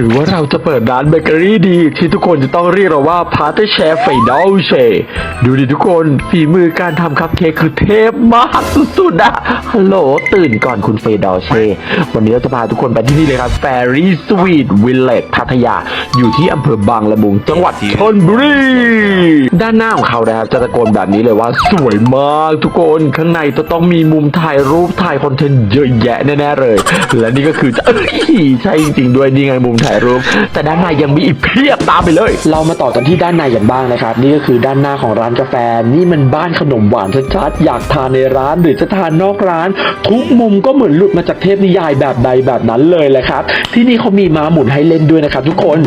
หรือว่าเราจะเปิดร้านเบเกอรี่ดี ที่ทุกคนจะต้องเรียกเราว่าพาร์ตเชฟไฟดอลเชดูดิทุกคนฝีมือการทำคัพเค้กคือเทพมากสุดๆอะฮัลโหลตื่นก่อนคุณเฟดอลเชวันนี้เราจะพาทุกคนไปที่นี่เลยครับ Fairy Sweet Village พัทยา อยู่ที่อำเภอบางละมุงจังหวัดชนบุรีด้านหน้าของเขานะครับจะตะโกนแบบนี้เลยว่าสวยมากทุกคนข้างในจะต้องมีมุมถ่ายรูปถ่ายคอนเทนต์เยอะแยะแน่ๆเลย และนี่ก็คือจะเอ้ยใช่จริงๆด้วยนี่ไงมุมถ่ายรูป แต่ด้านในยังมีอีกเพียบตามไปเลย เรามาต่อกันที่ด้านในกันบ้างนะครับ นี่ก็คือด้านหน้าของร้านกาแฟ นี่มันบ้านขนมหวานชัดๆอยากทานในร้านหรือจะทานนอกร้าน ทุกมุมก็เหมือนหลุดมาจากเทพนิยายแบบใดแบบนั้นเลยแหละครับ ที่นี่เขามีม้าหมุนให้เล่นด้วยนะครับ ทุกคน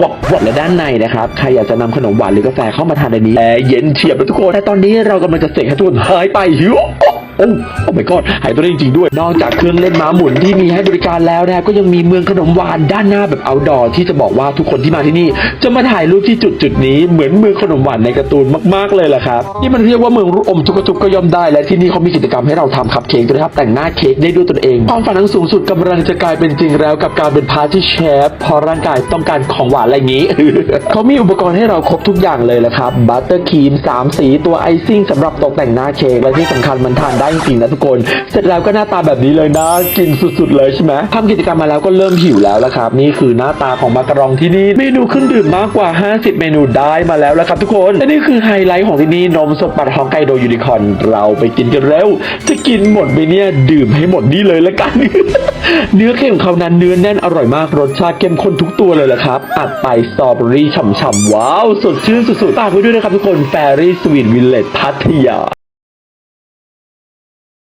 วับวับและด้านในนะครับ ใครอยากจะนำขนมหวานหรือกาแฟเข้ามาทานในนี้แอร์เย็นเฉียบเลยทุกคน แต่ตอนนี้เรากำลังจะเสกให้ทุกคนหายไปหิวโอ้โอ้โอ้ my god หายตัวได้จริงๆด้วย นอกจากเครื่องเล่นม้าหมุนที่มีให้บริการแล้วนะครับก็ยังมีเมืองขนมหวานด้านหน้าแบบ outdoor ที่จะบอกว่าทุกคนที่มาที่นี่ จะมาถ่ายรูปที่จุดจุดนี้เหมือนเมืองขนมหวานในการ์ตูนมากๆเลยล่ะครับนี่มันเรียกว่าเมืองลูอมทุกกระจุกก็ย่อมได้ และที่นี่เขามีกิจกรรมให้เราทำคัพเค้กด้วยนะครับแต่งหน้าเค้กได้ด้วยตนเองความฝันอันสูงสุดกำลังจะกลายเป็นจริงแล้วกับการเป็นพาร์ตี้เชฟพอร่างกายต้องการของหวานอะไรอย่างนี้ เขามีอุปกรณ์ให้เราครบทุกอย่างเลยละครับบัตเตอร์ครีม3สีตัวไอซิ่งสำหรับตกแต่งหน้าเค้กและที่สำคัญมันทานได้จริงนะทุกคนเสร็จแล้วก็หน้าตาแบบนี้เลยนะกินสุดๆเลยใช่ไหมทำกิจกรรมมาแล้วก็เริ่มหิวแล้วละครับ นี่คือหน้าตาของมาการองที่นี่เมนูเครื่องดื่มมากกว่า 50 เมนูได้มาแล้วละครับ ทุกคนและนี่คือไฮไลท์ของที่นี่นมสดปัดฮอกไกโดยูนิคอนเราไปกินกันเร็วจะกินหมดไหมเนี่ยดื่มให้หมดนี่เลยละกัน เนื้อเค็มของเขานั้นเนื้อแน่นอร่อยมากรสชาติเข้มข้นทุกตัวเลยละครับอัดไปสตรอเบอรี่ฉ่ำๆว้าวสดชื่นสุดๆฝากไว้ด้วยนะครับทุกคนแฟรี่สวีทวิลเลจพัทยา